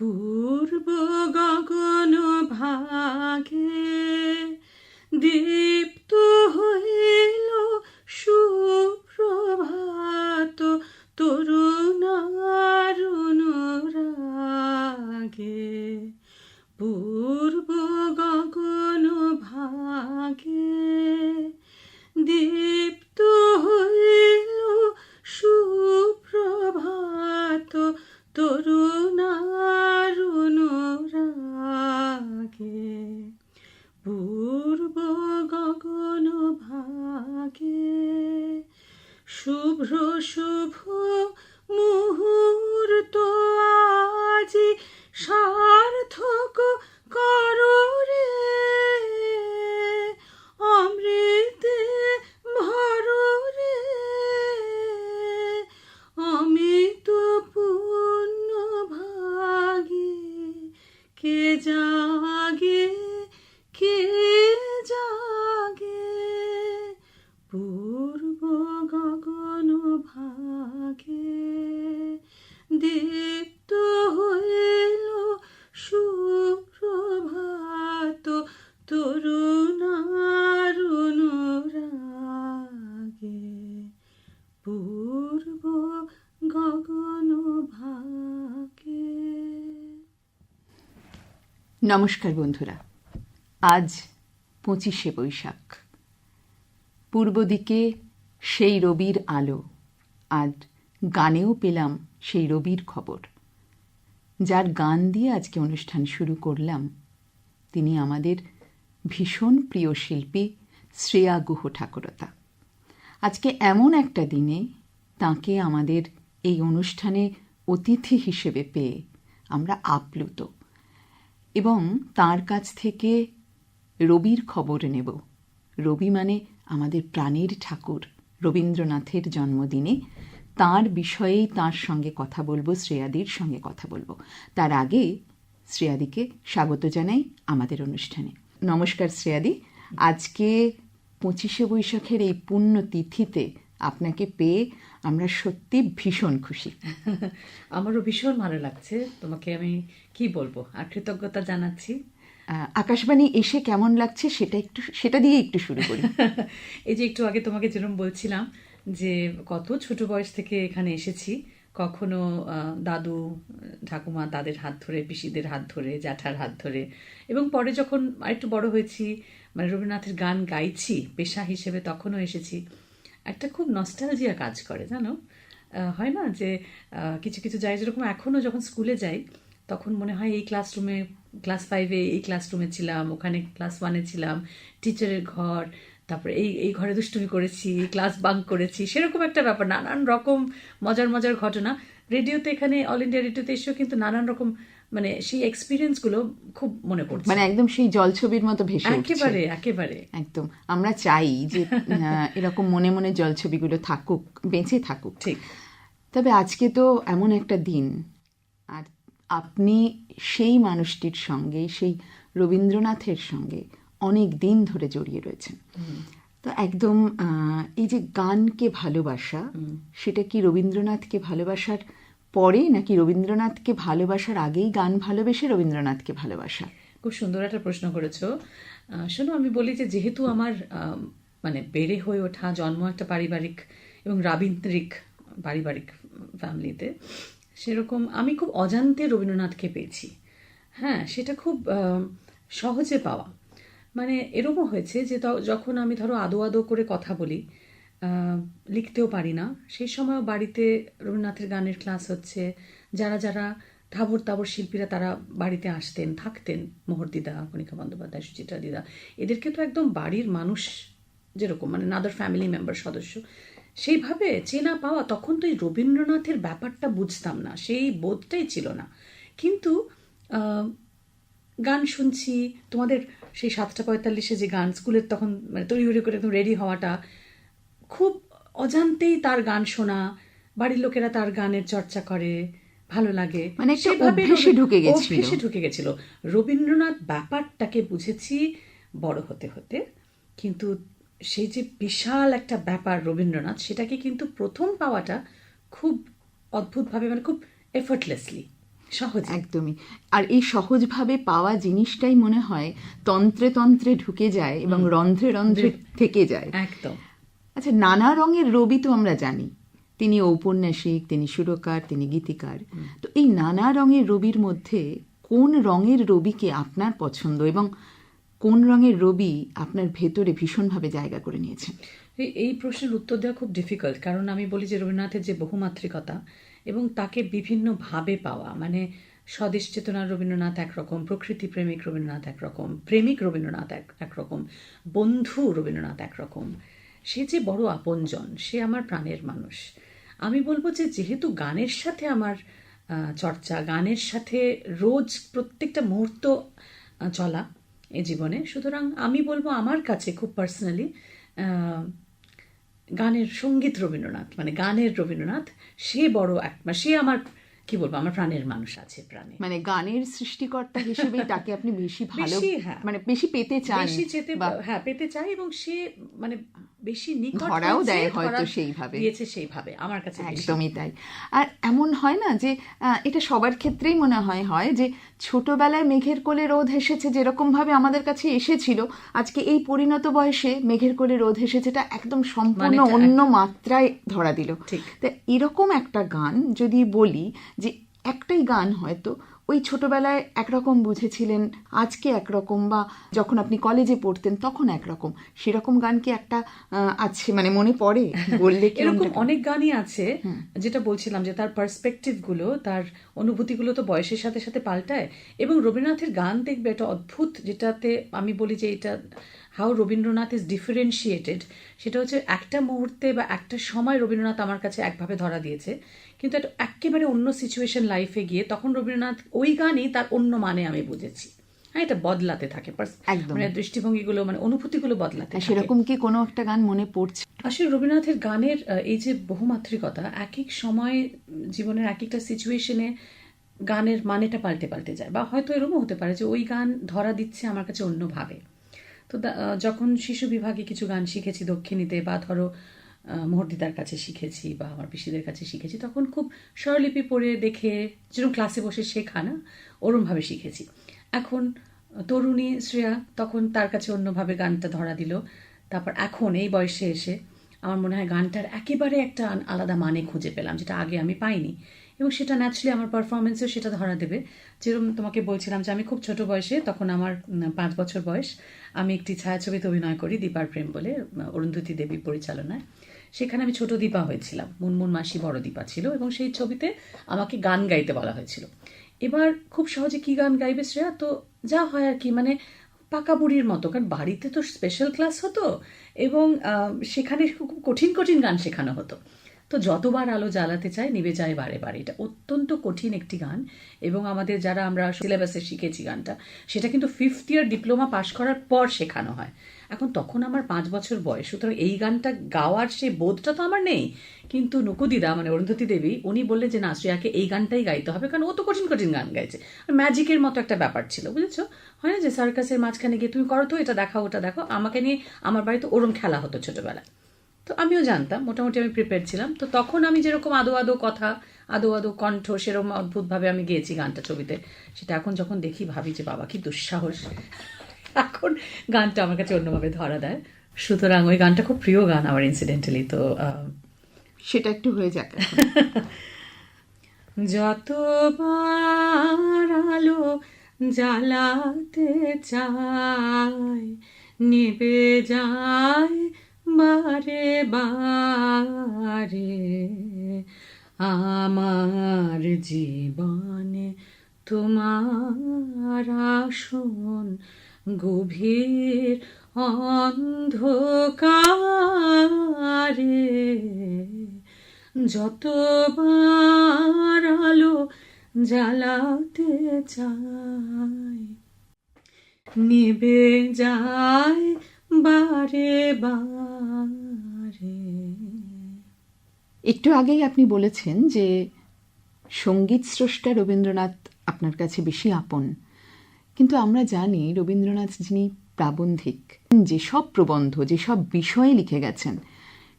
পূর্ব গগন ভাগে দীপ্ত হইল সুপ্রভাত তরুণারুণ রাগে। পূর্ব গগন ভাগে দীপ্ত হইল সুপ্রভাত তরুণারুণ রাগে পূর্ব গগন ভাগে। শুভ্র শুভ মুহূর্ত নমস্কার বন্ধুরা। আজ পঁচিশে বৈশাখ। পূর্ব দিকে সেই রবির আলো, আর গানেও পেলাম সেই রবির খবর। যার গান দিয়ে আজকে অনুষ্ঠান শুরু করলাম, তিনি আমাদের ভীষণ প্রিয় শিল্পী শ্রেয়া গুহ ঠাকুরতা। আজকে এমন একটা দিনে তাকে আমাদের এই অনুষ্ঠানে অতিথি হিসেবে পেয়ে আমরা আপ্লুত। এবং তার কাছ থেকে রবির খবর নেব। রবি মানে আমাদের প্রাণের ঠাকুর, রবীন্দ্রনাথের জন্মদিনে। তার বিষয়েই তার সঙ্গে কথা বলব, শ্রেয়াদির সঙ্গে কথা বলব। তার আগে শ্রেয়াদিকে স্বাগত জানাই আমাদের অনুষ্ঠানে। নমস্কার শ্রেয়াদি। আজকে পঁচিশে বৈশাখের এই পুণ্য তিথিতে আপনাকে পেয়ে আমরা সত্যি ভীষণ খুশি। আমারও ভীষণ ভালো লাগছে। তোমাকে আমি কি বলব? আর কৃতজ্ঞতা জানাচ্ছি। আকাশবাণী এসে কেমন লাগছে সেটা একটু সেটা দিয়ে একটু শুরু করি। এই যে একটু আগে তোমাকে যেরকম বলছিলাম যে কত ছোট বয়স থেকে এখানে এসেছি কখনো দাদু ঠাকুমা তাদের হাত ধরে পিসিদের হাত ধরে জ্যাঠার হাত ধরে এবং পরে যখন আরেকটু বড় হয়েছি মানে রবীন্দ্রনাথের গান গাইছি পেশা হিসেবে তখনও এসেছি একটা খুব নস্টালজিয়া কাজ করে, জানো? হয় না যে কিছু কিছু জায়গায় যেরকম এখনও যখন স্কুলে যাই, তখন মনে হয় এই ক্লাসরুমে ক্লাস ফাইভে এই ক্লাসরুমে ছিলাম, ওখানে ক্লাস ওয়ানে ছিলাম টিচারের ঘর, তারপরে এই এই ঘরে দুষ্টুমি করেছি ক্লাস বাঙ্ক করেছি, সেরকম একটা ব্যাপার, নানান রকম মজার মজার ঘটনা। রেডিওতে এখানে অল ইন্ডিয়া রেডিওতে এসেও কিন্তু নানান রকম মানে সেই এক্সপিরিয়েন্সগুলো খুব মনে পড়ছে। মানে একদম সেই জলছবির মতো ভেসে একেবারে একেবারে। একদম। আমরা চাই যে এরকম মনে মনে জলছবিগুলো থাকুক বেঁচে থাকুক। ঠিক। তবে আজকে তো এমন একটা দিন। আর আপনি সেই মানুষটির সঙ্গে সেই রবীন্দ্রনাথের সঙ্গে অনেক দিন ধরে জড়িয়ে রয়েছেন। তো একদম এই যে গানকে ভালোবাসা সেটা কি রবীন্দ্রনাথকে ভালোবাসার পরে নাকি রবীন্দ্রনাথকে ভালোবাসার আগেই গান ভালোবেসে রবীন্দ্রনাথকে ভালোবাসা? খুব সুন্দর একটা প্রশ্ন করেছ। শোনো, আমি বলি যে যেহেতু আমার মানে বেড়ে হয়ে ওঠা, জন্ম একটা পারিবারিক এবং রাবীন্দ্রিক পারিবারিক ফ্যামিলিতে, সেরকম আমি খুব অজান্তে রবীন্দ্রনাথকে পেয়েছি। হ্যাঁ সেটা খুব সহজে পাওয়া। মানে এরকমও হয়েছে যে যখন আমি ধরো আদো আদো করে কথা বলি লিখতেও পারি না। সেই সময়ও বাড়িতে রবীন্দ্রনাথের গানের ক্লাস হচ্ছে। যারা যারা ঠাবর তাবর শিল্পীরা তারা বাড়িতে আসতেন, থাকতেন। মোহর দিদা কণিকা বন্দ্যোপাধ্যায়, সুচিত্রা দিদা। এদেরকে তো একদম বাড়ির মানুষ যেরকম মানে নাদার ফ্যামিলি মেম্বার সদস্য। সেইভাবে চেনা পাওয়া, তখন তো এই রবীন্দ্রনাথের ব্যাপারটা বুঝতাম না। সেই বোধটাই ছিল না। কিন্তু গান শুনছি, তোমাদের সেই সাতটা পঁয়তাল্লিশে যে গান, স্কুলের তখন মানে তৈরি করে একদম রেডি হওয়াটা খুব অজান্তেই তার গান শোনা বাড়ির লোকেরা তার গানের চর্চা করে ভালো লাগে। মানে সেভাবে অভ্যেসে ঢুকে গেছিল। অভ্যেসে ঢুকে গেছিল। রবীন্দ্রনাথ ব্যাপারটাকে বুঝেছি বড় হতে হতে কিন্তু সেই যে বিশাল একটা ব্যাপার রবীন্দ্রনাথ সেটাকে কিন্তু প্রথম পাওয়াটা খুব অদ্ভুতভাবে মানে খুব এফর্টলেসলি সহজ। একদমই। আর এই সহজভাবে পাওয়া জিনিসটাই মনে হয় তন্ত্রে তন্ত্রে ঢুকে যায় এবং রন্ধ্রে রন্ধ্রে থেকে যায়। একদম। আচ্ছা নানা রঙের রবি তো আমরা জানি। তিনি ঔপন্যাসিক, তিনি সুরকার, তিনি গীতিকার। তো এই নানা রঙের রবির মধ্যে কোন রঙের রবিকে আপনার পছন্দ এবং কোন রঙের রবি আপনার ভেতরে ভীষণভাবে জায়গা করে নিয়েছেন? এই- প্রশ্নের উত্তর দেওয়া খুব ডিফিকাল্ট কারণ আমি বলি যে রবীন্দ্রনাথের যে বহুমাত্রিকতা এবং তাকে বিভিন্ন ভাবে পাওয়া মানে স্বদেশ চেতনার রবীন্দ্রনাথ একরকম, প্রকৃতি প্রেমিক রবীন্দ্রনাথ একরকম, প্রেমিক রবীন্দ্রনাথ এক, একরকম, বন্ধু রবীন্দ্রনাথ একরকম। সে যে বড় আপনজন সে আমার প্রাণের মানুষ আমি বলব যে যেহেতু গানের সাথে আমার চর্চা গানের সাথে রোজ প্রত্যেকটা মুহূর্ত চলা এই জীবনে সুতরাং আমি বলব আমার কাছে খুব পার্সোনালি গানের সংগীত রবীন্দ্রনাথ মানে গানের রবীন্দ্রনাথ সে বড় এক মানে সে আমার কি বলব আমার প্রাণের মানুষ আছে প্রাণে মানে গানের সৃষ্টিকর্তা হিসেবে তাকে আপনি বেশি ভালো হ্যাঁ। মানে বেশি পেতে চান বেশি যেতে হ্যাঁ পেতে চাই এবং সে মানে বেশি নিকট ধরাও দেয় হয়তো সেইভাবে। দিয়েছে সেইভাবে আমার কাছে একদমই তাই আর এমন হয় না যে এটা সবার ক্ষেত্রেই মনে হয় হয় যে ছোটবেলায় মেঘের কোলে রোদ এসেছে যেরকম ভাবে আমাদের কাছে এসেছিল আজকে এই পরিণত বয়সে মেঘের কোলে রোদ এসেছে এটা একদম সম্পূর্ণ অন্য মাত্রায় ধরা দিল ঠিক। তা এরকম একটা গান যদি বলি যে একটাই গান হয়তো ওই ছোটবেলায় একরকম বুঝেছিলেন আজকে একরকম বা যখন আপনি কলেজে পড়তেন তখন একরকম। সেরকম গান কি একটা আছে মানে মনে পড়ে? বললে কি এরকম অনেক গানই আছে যেটা বলছিলাম যে তার পার্সপেক্টিভগুলো তার অনুভূতিগুলো তো বয়সের সাথে সাথে পাল্টায়। এবং রবীন্দ্রনাথের গান দেখবে একটা অদ্ভুত যেটাতে আমি বলি যে এটা হাউ রবীন্দ্রনাথ ইজ ডিফারেন্সিয়েটেড সেটা হচ্ছে একটা মুহূর্তে বা একটা সময় রবীন্দ্রনাথ আমার কাছে একভাবে ধরা দিয়েছে। কিন্তু একটা একেবারে অন্য সিচুয়েশন লাইফে গিয়ে তখন রবীন্দ্রনাথ ওই গানই তার অন্য মানে আমি বুঝেছি। হ্যাঁ এটা বদলাতে থাকে। মানে দৃষ্টিভঙ্গিগুলো মানে অনুভূতিগুলো বদলাতে সেরকম কি কোনো একটা গান মনে পড়ছে? আসলে রবীন্দ্রনাথের গানের এই যে বহুমাত্রিকতা এক এক সময় জীবনের এক একটা সিচুয়েশনে গানের মানেটা পাল্টে পাল্টে যায়। বা হয়তো এরকমও হতে পারে যে ওই গান ধরা দিচ্ছে আমার কাছে অন্যভাবে। তো যখন শিশু বিভাগে কিছু গান শিখেছি দক্ষিণীতে বা ধরো মহর্দিদার কাছে শিখেছি বা আমার পিসিদের কাছে শিখেছি, তখন খুব স্বরলিপি পড়ে দেখে, যেরকম ক্লাসে বসে শেখা না, ওরমভাবে শিখেছি। এখন তরুণী শ্রেয়া তখন তার কাছে অন্যভাবে গানটা ধরা দিল। তারপর এখন এই বয়সে এসে আমার মনে হয় গানটার একেবারে একটা আলাদা মানে খুঁজে পেলাম, যেটা আগে আমি পাইনি। এবং সেটা ন্যাচারালি আমার পারফরমেন্সেও সেটা ধরা দেবে। যেরকম তোমাকে বলছিলাম যে আমি খুব ছোট বয়সে, তখন আমার পাঁচ বছর বয়স, আমি একটি ছায়াছবিতে অভিনয় করি, দীপার প্রেম বলে অরুন্ধতী দেবী পরিচালনায়। সেখানে আমি ছোট দীপা হয়েছিলাম। মুনমুন মাসি বড় দীপা ছিল এবং সেই ছবিতে আমাকে গান গাইতে বলা হয়েছিল। এবার খুব সহজে কি গান গাইবে শ্রেয়া? তো যা হয় আর কি মানে পাকা বুড়ির মতো, কারণ বাড়িতে তো স্পেশাল ক্লাস হতো এবং সেখানে খুব কঠিন কঠিন গান শেখানো হতো। তো যতবার আলো জ্বালাতে চায় নিবে যায় বারে বারে। এটা অত্যন্ত কঠিন একটি গান এবং আমাদের যারা আমরা সিলেবাসে শিখেছি গানটা, সেটা কিন্তু ফিফথ ইয়ার ডিপ্লোমা পাশ করার পর শেখানো হয়। এখন তখন আমার পাঁচ বছর বয়স, সুতরাং এই গানটা গাওয়ার সেই বোধটা তো আমার নেই। কিন্তু নুকুদিদা মানে অরুন্ধতী দেবী, উনি বললেন যে, না, শ্রেয়াকে এই গানটাই গাইতে হবে, কারণ ও তো কঠিন কঠিন গান গাইছে। ম্যাজিকের মতো একটা ব্যাপার ছিল, বুঝেছ? হয় না যে সার্কাসের মাঝখানে গিয়ে, তুমি করো তো, এটা দেখাও, ওটা দেখো আমাকে নিয়ে আমার বাড়িতে ওরম খেলা হতো ছোটবেলায়। তো আমিও জানতাম মোটামুটি আমি প্রিপেয়ার ছিলাম। তো তখন আমি যেরকম আদো আদো কথা আদো আদো কণ্ঠ সেরকম অদ্ভুতভাবে আমি গেয়েছি গানটা ছবিতে। সেটা এখন যখন দেখি ভাবি যে বাবা কি দুঃসাহস। এখন গানটা আমার কাছে অন্যভাবে ধরা দেয়। সুতরাং ওই গানটা খুব প্রিয় গান আমার ইনসিডেন্টালি তো সেটা একটু হয়ে যাক যত আলো জ্বালাতে চায় নেবে বারে আমার জীবনে তোমার আসন গভীর অন্ধকারে যতবার আলো জ্বালাতে চাই, নেবে যায় বারে বারে। একটু আগেই আপনি বলেছেন যে সংগীত স্রষ্টা রবীন্দ্রনাথ আপনার কাছে বেশি আপন। কিন্তু আমরা জানি রবীন্দ্রনাথ যিনি প্রাবন্ধিক যেসব প্রবন্ধ যেসব বিষয়ে লিখে গেছেন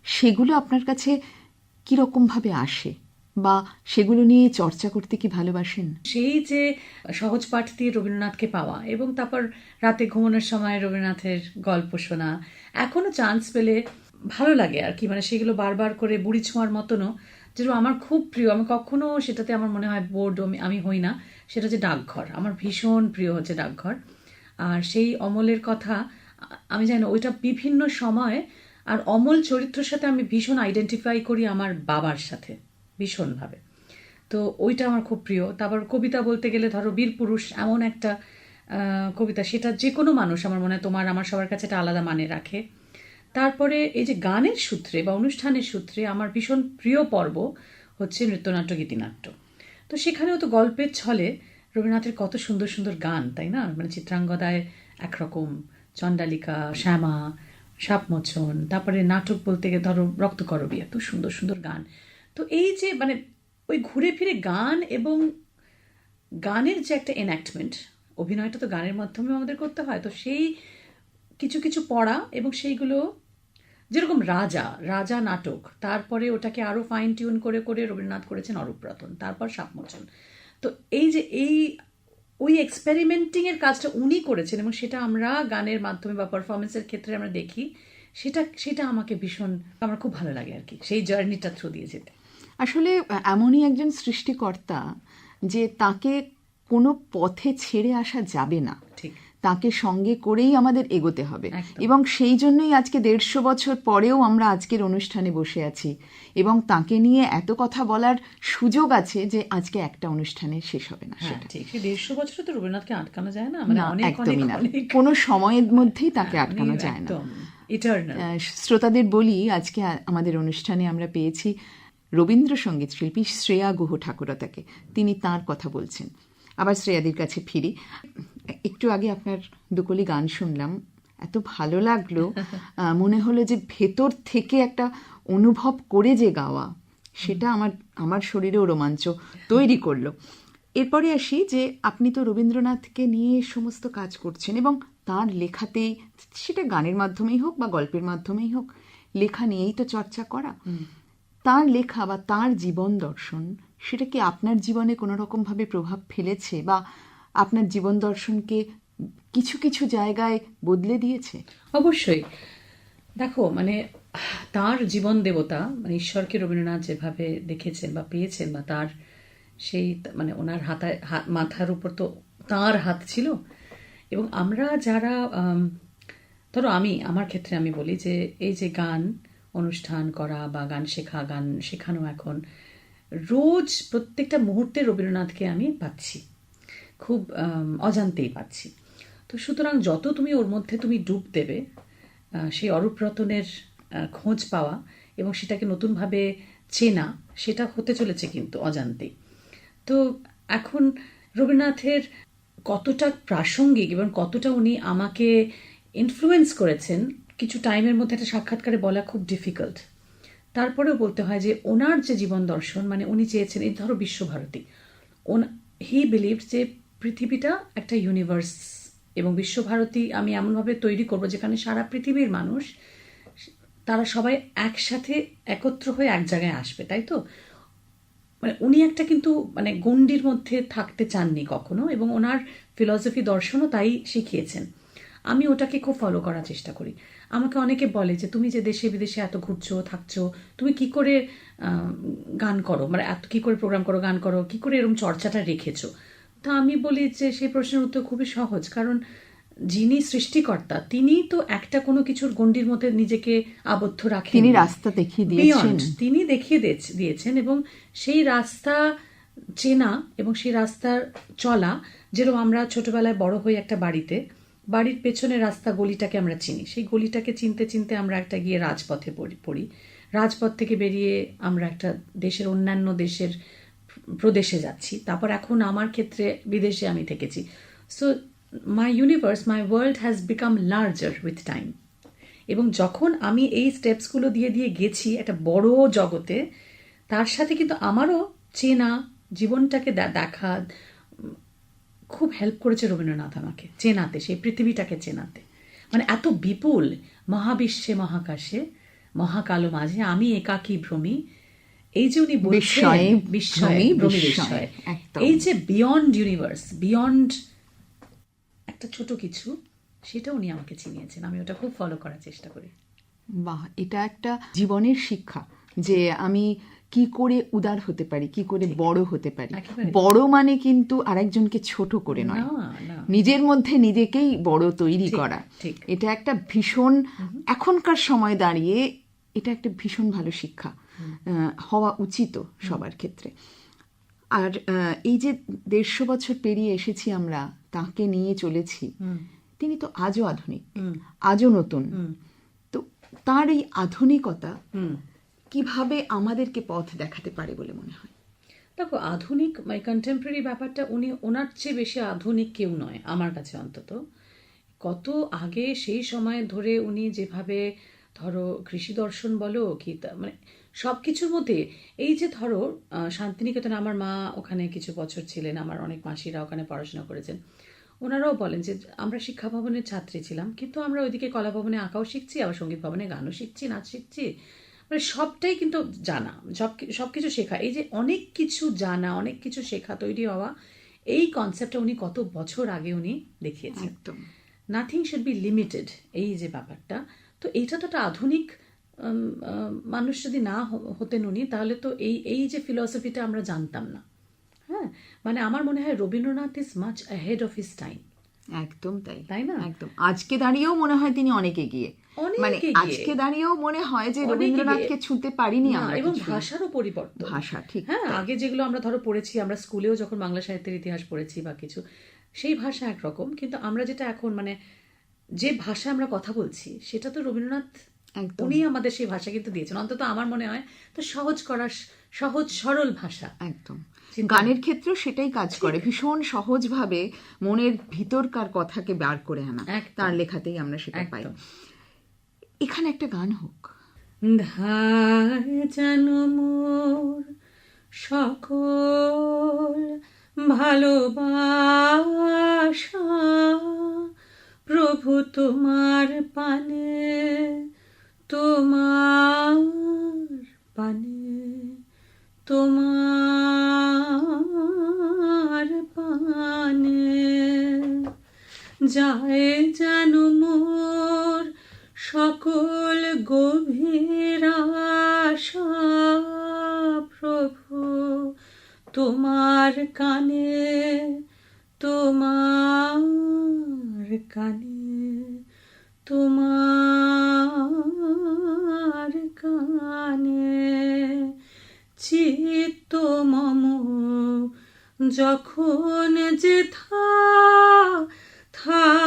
সেগুলো আপনার কাছে কীরকমভাবে আসে বা সেগুলো নিয়ে চর্চা করতে কি ভালোবাসেন? সেই যে সহজ পাঠ দিয়ে রবীন্দ্রনাথকে পাওয়া এবং তারপর রাতে ঘুমানোর সময় রবীন্দ্রনাথের গল্প শোনা এখনও চান্স পেলে ভালো লাগে আর কি মানে সেগুলো বারবার করে বুড়ি ছোঁয়ার মতনও। যেটা আমার খুব প্রিয়, আমি কখনো সেটাতে আমার মনে হয় বোর্ড আমি হই না। সেটা হচ্ছে ডাকঘর। আমার ভীষণ প্রিয় হচ্ছে ডাকঘর। আর সেই অমলের কথা, আমি জানি ওইটা বিভিন্ন সময় আর অমল চরিত্রের সাথে আমি ভীষণ আইডেন্টিফাই করি আমার বাবার সাথে, ভীষণভাবে। তো ওইটা আমার খুব প্রিয়। তারপর কবিতা বলতে গেলে ধরো বীর পুরুষ এমন একটা কবিতা, সেটা যে কোনো মানুষ আমার মনে হয় তোমার, আমার সবার কাছে একটা আলাদা মানে রাখে। তারপরে এই যে গানের সূত্রে বা অনুষ্ঠানের সূত্রে আমার ভীষণ প্রিয় পর্ব হচ্ছে নৃত্যনাট্য, গীতিনাট্য। তো সেখানেও তো গল্পের ছলে রবীন্দ্রনাথের কত সুন্দর সুন্দর গান, তাই না? মানে চিত্রাঙ্গদায় একরকম চণ্ডালিকা, শ্যামা, সাপমোচন, তারপরে নাটক বলতে গেলে ধরো রক্তকরবী এত সুন্দর সুন্দর গান। তো এই যে মানে ওই ঘুরে ফিরে গান এবং গানের যে একটা এনঅ্যাক্টমেন্ট অভিনয়টা তো গানের মাধ্যমে আমাদের করতে হয়। তো সেই কিছু কিছু পড়া এবং সেইগুলো যেরকম রাজা রাজা নাটক তারপরে ওটাকে আরও ফাইন টিউন করে করে রবীন্দ্রনাথ করেছেন অরূপ রতন তারপর সাপমোচন তো এই যে এই ওই এক্সপেরিমেন্টিং এর কাজটা উনি করেছেন এবং সেটা আমরা গানের মাধ্যমে বা পারফরমেন্সের ক্ষেত্রে আমরা দেখি সেটা সেটা আমাকে ভীষণ আমার খুব ভালো লাগে আর কি সেই জার্নিটা থ্রু দিয়ে যেতে। আসলে এমনই একজন সৃষ্টিকর্তা যে তাকে কোনো পথে ছেড়ে আসা যাবে না। ঠিক। তাকে সঙ্গে করেই আমাদের এগোতে হবে। এবং সেই জন্যই আজকে দেড়শো বছর পরেও আমরা আজকের অনুষ্ঠানে বসে আছি। এবং তাকে নিয়ে এত কথা বলার সুযোগ আছে যে আজকে একটা অনুষ্ঠানে শেষ হবে না হ্যাঁ সেটা। দেড়শো বছরে তো রবীন্দ্রনাথকে আটকানো যায় না? মানে একদমই না। কোনো সময়ের মধ্যেই তাকে আটকানো যায় না। শ্রোতাদের বলি আজকে আমাদের অনুষ্ঠানে আমরা পেয়েছি রবীন্দ্রসঙ্গীত শিল্পী শ্রেয়া গুহ ঠাকুরতাকে। তিনি তার কথা বলছেন। আবার শ্রেয়াদির কাছে ফিরি। একটু আগে আপনার দুকলি গান শুনলাম এত ভালো লাগল। মনে হলো যে ভেতর থেকে একটা অনুভব করে যে গাওয়া সেটা আমার আমার শরীরেও রোমাঞ্চ তৈরি করল। এরপরে আসি যে আপনি তো রবীন্দ্রনাথকে নিয়ে সমস্ত কাজ করছেন এবং তার লেখাতেই সেটা গানের মাধ্যমেই হোক বা গল্পের মাধ্যমেই হোক লেখা নিয়েই তো চর্চা করা। তার লেখা বা তার জীবন দর্শন সেটা কি আপনার জীবনে কোনো রকমভাবে প্রভাব ফেলেছে বা আপনার জীবন দর্শনকে কিছু কিছু জায়গায় বদলে দিয়েছে? অবশ্যই। দেখো মানে তার জীবন দেবতা মানে ঈশ্বরকে রবীন্দ্রনাথ যেভাবে দেখেছেন বা পেয়েছেন বা তার সেই মানে ওনার হাতায় মাথার উপর তো তার হাত ছিল। এবং আমরা যারা ধরো আমি, আমার ক্ষেত্রে আমি বলি যে, এই যে গান অনুষ্ঠান করা বা গান শেখা, গান শেখানো এখন, রোজ প্রত্যেকটা মুহূর্তে রবীন্দ্রনাথকে আমি পাচ্ছি। খুব অজান্তেই পাচ্ছি। তো সুতরাং যত তুমি ওর মধ্যে তুমি ডুব দেবে সেই অরূপ রতনের খোঁজ পাওয়া এবং সেটাকে নতুনভাবে চেনা, সেটা হতে চলেছে কিন্তু অজান্তেই। তো এখন রবীন্দ্রনাথের কতটা প্রাসঙ্গিক এবং কতটা উনি আমাকে ইনফ্লুয়েন্স করেছেন, কিছু টাইমের মধ্যে একটা সাক্ষাৎকারে বলা খুব ডিফিকাল্ট তারপরেও বলতে হয় যে, ওনার যে জীবন দর্শন মানে উনি চেয়েছেন, এই ধরো বিশ্বভারতী, ওন হি বিলিভ যে পৃথিবীটা একটা ইউনিভার্স এবং বিশ্বভারতী আমি এমনভাবে তৈরি করব যেখানে সারা পৃথিবীর মানুষ, তারা সবাই একসাথে একত্র হয়ে এক জায়গায় আসবে, তাই তো? মানে উনি একটা কিন্তু মানে গণ্ডির মধ্যে থাকতে চাননি কখনো এবং ওনার ফিলসফি দর্শনও তাই শিখিয়েছেন। আমি ওটাকে খুব ফলো করার চেষ্টা করি। আমাকে অনেকে বলে যে, তুমি যে দেশে বিদেশে এত ঘুরছো, থাকছো, তুমি কি করে গান করো? মানে এত কি করে প্রোগ্রাম করো, গান করো? কি করে এরকম চর্চাটা রেখেছো? তা আমি বলি যে সেই প্রশ্নের উত্তর খুবই সহজ। কারণ যিনি সৃষ্টিকর্তা তিনি তো একটা কোনো কিছুর গণ্ডির মধ্যে নিজেকে আবদ্ধ রাখেন তিনি রাস্তা দেখিয়ে দিয়েছেন। তিনি দেখিয়ে দিয়েছেন এবং সেই রাস্তা চেনা এবং সেই রাস্তার চলা যেরকম আমরা ছোটবেলায় বড় হই একটা বাড়িতে বাড়ির পেছনে রাস্তা গলিটাকে আমরা চিনি। সেই গলিটাকে চিনতে চিনতে আমরা একটা গিয়ে রাজপথে পড়ি পড়ি। রাজপথ থেকে বেরিয়ে আমরা একটা দেশের অন্যান্য দেশের প্রদেশে যাচ্ছি। তারপর এখন আমার ক্ষেত্রে বিদেশে আমি থেকেছি। So my universe my world has become larger with time এবং যখন আমি এই স্টেপসগুলো দিয়ে দিয়ে গেছি একটা বড় জগতে, তার সাথে কিন্তু আমারও চেনা, জীবনটাকে দেখা, খুব হেল্প করেছে রবীন্দ্রনাথ আমাকে, চেনাতে, সেই পৃথিবীটাকে চেনাতে। মানে এত বিপুল, মহাবিশ্বে, মহাকাশে, মহাকালো মাঝে আমি একাকী ভ্রমি এই যে উনি বলছেন বিস্ময়ে, বিস্ময়ে। এই যে বিয়ন্ড ইউনিভার্স বিয়ন্ড একটা ছোট কিছু সেটা উনি আমাকে চিনিয়েছেন। আমি ওটা খুব ফলো করার চেষ্টা করি। বাহ এটা একটা জীবনের শিক্ষা যে আমি কি করে উদার হতে পারি কি করে বড় হতে পারি। বড় মানে কিন্তু আরেকজনকে ছোট করে নয়। নিজের মধ্যে নিজেকেই বড় তৈরি করা। ঠিক। এটা একটা ভীষণ এখনকার সময় দাঁড়িয়ে এটা একটা ভীষণ ভালো শিক্ষা। হওয়া উচিত সবার ক্ষেত্রে। আর এই যে দেড়শো বছর পেরিয়ে এসেছি আমরা তাকে নিয়ে চলেছি তিনি তো আজও আধুনিক আজও নতুন। তো তার এই আধুনিকতা কীভাবে আমাদেরকে পথ দেখাতে পারে বলে মনে হয়? দেখো আধুনিক মানে কন্টেম্পোরারি ব্যাপারটা উনি ওনার চেয়ে বেশি আধুনিক কেউ নয় আমার কাছে অন্তত। কত আগে সেই সময় ধরে উনি যেভাবে ধরো কৃষি দর্শন বলো কি মানে সব কিছুর মধ্যে এই যে ধরো শান্তিনিকেতনে আমার মা ওখানে কিছু বছর ছিলেন আমার অনেক মাসিরা ওখানে পড়াশোনা করেছেন। ওনারাও বলেন যে আমরা শিক্ষা ভবনের ছাত্রী ছিলাম কিন্তু আমরা ওইদিকে কলা ভবনে আঁকাও শিখছি আবার সংগীত ভবনে গানও শিখছি নাচ শিখছি। মানে সবটাই কিন্তু জানা সব সব কিছু শেখা। এই যে অনেক কিছু জানা অনেক কিছু শেখা তৈরি হওয়া এই কনসেপ্টটা উনি কত বছর আগে উনি দেখিয়েছেন। একদম। নাথিং শুড বি লিমিটেড এই যে ব্যাপারটা। তো এইটা তো একটা আধুনিক মানুষ যদি না হতেন উনি তাহলে তো এই এই যে ফিলসফিটা আমরা জানতাম না। হ্যাঁ? মানে আমার মনে হয় Rabindranath is much ahead of his time একদম তাই। তাই না? একদম। আজকে দাঁড়িয়েও মনে হয় তিনি অনেক এগিয়ে। মানে আজকে দাঁড়িয়েও মনে হয় যে রবীন্দ্রনাথকে ছুঁতে পারিনি আমরা এবং ভাষারও পরিবর্তন। ভাষা ঠিক। হ্যাঁ আগে যেগুলো আমরা ধরো পড়েছি আমরা স্কুলেও যখন বাংলা সাহিত্যের ইতিহাস পড়েছি বা কিছু সেই ভাষা একরকম কিন্তু আমরা যেটা এখন মানে যে ভাষা আমরা কথা বলছি সেটা তো রবীন্দ্রনাথ। উনি আমাদের সেই ভাষা কিন্তু দিয়েছেন। অন্তত আমার মনে হয় তো সহজ করার সহজ সরল ভাষা। একদম। গানের ক্ষেত্রেও সেটাই কাজ করে। ভীষণ সহজভাবে মনের ভিতরকার কথাকে বার করে আনা। তার লেখাতেই আমরা সেটা পাই। এখানে একটা গান হোক। ধার যেন মোর সকল ভালোবাসা প্রভু তোমার পানে তোমার পানে তোমার পানে। যায় যেন মোর সকল গভীর প্রভু তোমার কানে, তোমার কানে তোমার কানে চিত্ত মম যখন যে থা থাকে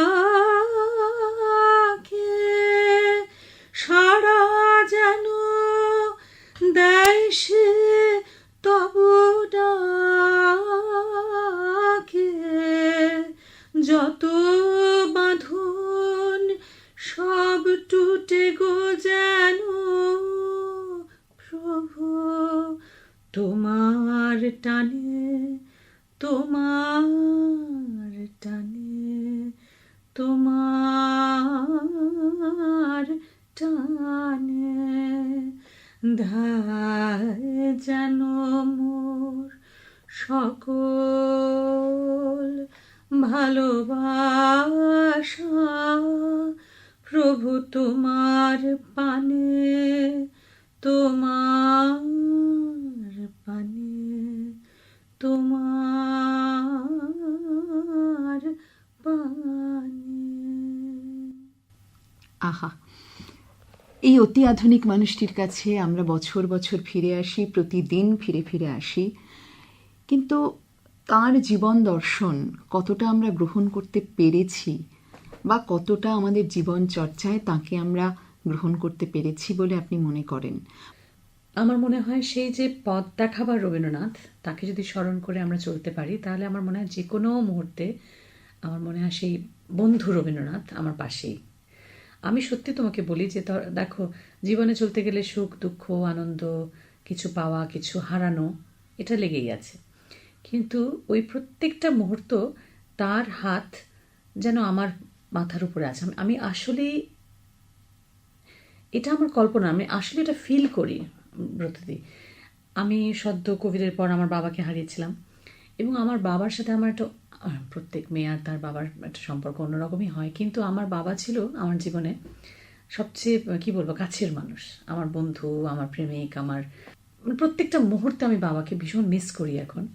সারা যেন দেয় সে তব ডাকে। যত এই অতি আধুনিক মানুষটির কাছে আমরা বছর বছর ফিরে আসি, প্রতিদিন ফিরে ফিরে আসি। কিন্তু তার জীবন দর্শন কতটা আমরা গ্রহণ করতে পেরেছি বা কতটা আমাদের জীবন চর্চায় তাকে আমরা গ্রহণ করতে পেরেছি বলে আপনি মনে করেন? আমার মনে হয় সেই যে পথ দেখাবার রবীন্দ্রনাথ, তাকে যদি স্মরণ করে আমরা চলতে পারি, তাহলে আমার মনে হয় যে কোনো মুহূর্তে, আমার মনে হয় সেই বন্ধু রবীন্দ্রনাথ আমার পাশেই। আমি সত্যি তোমাকে বলি যে দেখো, জীবনে চলতে গেলে সুখ, দুঃখ, আনন্দ, কিছু পাওয়া, কিছু হারানো, এটা লেগেই আছে। কিন্তু ওই প্রত্যেকটা মুহূর্ত তার হাত যেন আমার মাথার উপরে আছে। আমি- আসলেই এটা আমার কল্পনা, আমি আসলে এটা ফিল করি ব্রতদি আমি সদ্য কোভিডের পর আমার বাবাকে হারিয়েছিলাম এবং আমার বাবার সাথে আমার একটা প্রত্যেক মেয়ে আর তার বাবার একটা সম্পর্ক অন্যরকমই হয়। কিন্তু আমার বাবা ছিল আমার জীবনে সবচেয়ে, কি বলব, কাছের মানুষ। আমার বন্ধু, আমার প্রেমিক, আমার মানে প্রত্যেকটা মুহূর্তে আমি বাবাকে ভীষণ মিস করি এখন।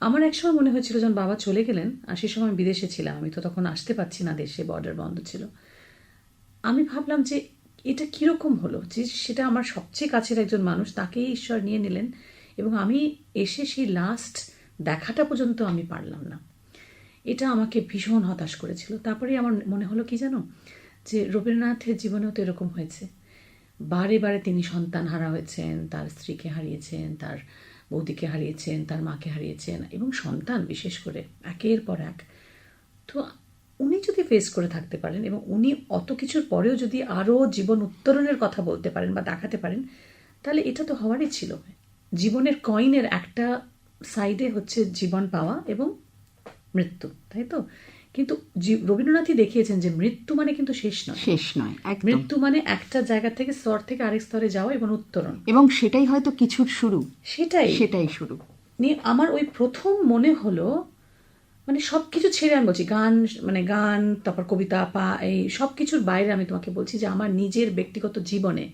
আমার একসময় মনে হয়েছিল যখন বাবা চলে গেলেন, আর সে সময় আমি বিদেশে ছিলাম, আমি তো তখন আসতে পারছি না দেশে বর্ডার বন্ধ ছিল। আমি ভাবলাম যে এটা কীরকম হলো? যে সেটা আমার সবচেয়ে কাছের একজন মানুষ, তাকেই ঈশ্বর নিয়ে নিলেন এবং আমি এসে সেই লাস্ট দেখাটা পর্যন্ত আমি পারলাম না। এটা আমাকে ভীষণ হতাশ করেছিল। তারপরে আমার মনে হলো কি জানো? যে রবীন্দ্রনাথের জীবনেও তো এরকম হয়েছে। বারে বারে তিনি সন্তান হারা হয়েছেন, তার স্ত্রীকে হারিয়েছেন, তার বৌদিকে হারিয়েছেন, তার মাকে হারিয়েছেন এবং সন্তান বিশেষ করে একের পর এক। তো উনি যদি ফেস করে থাকতে পারেন এবং উনি অত কিছুর পরেও যদি আরও জীবন উত্তরণের কথা বলতে পারেন বা দেখাতে পারেন, তাহলে এটা তো হওয়ারই ছিল। জীবনের কয়েনের একটা সাইডে হচ্ছে জীবন পাওয়া এবং মৃত্যু তাই তো? কিন্তু রবীন্দ্রনাথই দেখিয়েছেন যে মৃত্যু মানে কিন্তু শেষ নয়। শেষ নয় একদম। মৃত্যু মানে একটা জায়গা থেকে স্তর থেকে আরেক স্তরে যাওয়া এবং উত্তরণ। এবং সেটাই হয়তো কিছুর শুরু। সেটাই। সেটাই শুরু। নিয়ে আমার ওই প্রথম মনে হলো মানে সব কিছু ছেড়ে আমি বলছি গান মানে গান তারপর কবিতা পা এই সব কিছুর বাইরে আমি তোমাকে বলছি যে আমার নিজের ব্যক্তিগত জীবনে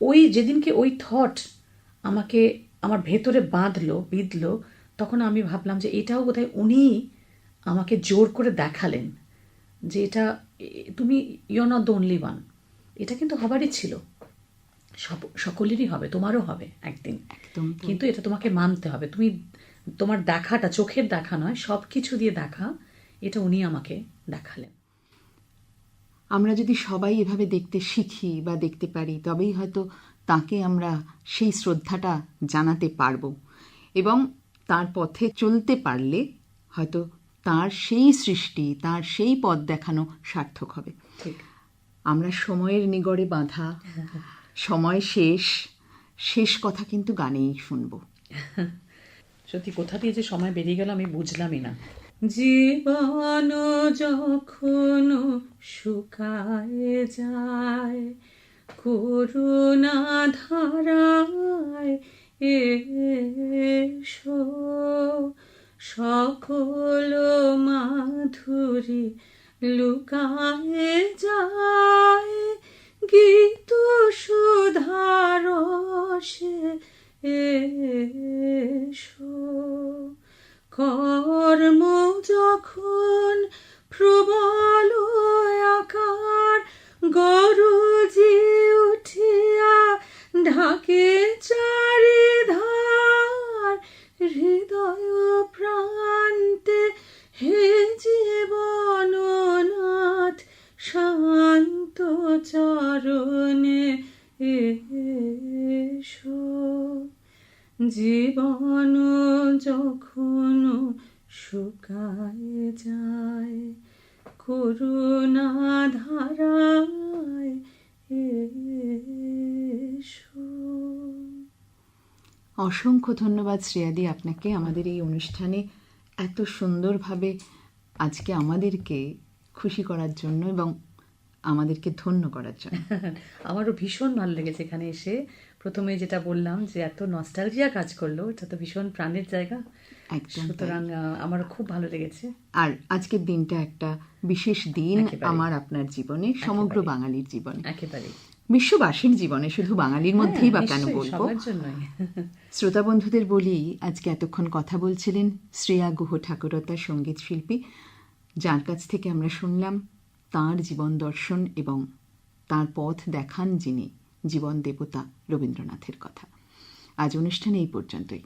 ওই যেদিনকে ওই থট আমাকে আমার ভেতরে বাঁধলো বিঁধলো তখন আমি ভাবলাম যে এটাও বোধহয় উনি আমাকে জোর করে দেখালেন যে এটা তুমি you're not the only one এটা কিন্তু হবারই ছিল। সব সকলেরই হবে তোমারও হবে একদিন। কিন্তু এটা তোমাকে মানতে হবে। তুমি তোমার দেখাটা চোখের দেখা নয় সব কিছু দিয়ে দেখা এটা উনি আমাকে দেখালেন। আমরা যদি সবাই এভাবে দেখতে শিখি বা দেখতে পারি তবেই হয়তো তাকে আমরা সেই শ্রদ্ধাটা জানাতে পারব। এবং তার পথে চলতে পারলে হয়তো তার সেই সৃষ্টি তার সেই পথ দেখানো সার্থক হবে। আমরা সময়ের নিগড়ে বাঁধা সময় শেষ শেষ কথা কিন্তু গানেই শুনব। সত্যি কোথা দিয়ে যে সময় বেরিয়ে গেল আমি বুঝলামই না। জীবন যখন শুকায় যায় করুণা ধারায় এসো সকল মাধুরী, লুকায় যায় গীত সুধারসে এসো। কর্ম যখন প্রবল আকার, গরজি উঠিয়া ঢাকে জীবন যখন শুকায় যায় করুণা ধারায় অসংখ্য ধন্যবাদ শ্রেয়াদি আপনাকে আমাদের এই অনুষ্ঠানে এত সুন্দরভাবে আজকে আমাদেরকে খুশি করার জন্য এবং আমাদেরকে ধন্য করার জন্য। আমারও ভীষণ ভালো লেগেছে এখানে এসে। প্রথমে যেটা বললাম যে এত নস্টালজিয়া কাজ করল এটা তো ভীষণ প্রাণের জায়গা। সুতরাং আমার খুব ভালো লেগেছে। আর আজকের দিনটা একটা বিশেষ দিন আমার আপনার জীবনে সমগ্র বাঙালির জীবনে। একেবারে বিশ্ববাসীর জীবনে শুধু বাঙালির মধ্যেই বা কেন বলব? শ্রোতা বন্ধুদের বলি আজকে এতক্ষণ কথা বলছিলেন শ্রেয়া গুহ ঠাকুরতা সংগীত শিল্পী যার কাছ থেকে আমরা শুনলাম তার জীবন দর্শন এবং তার পথ দেখান যিনি। জীবন দেবতা রবীন্দ্রনাথের কথা। আজ অনুষ্ঠানে এই পর্যন্তই।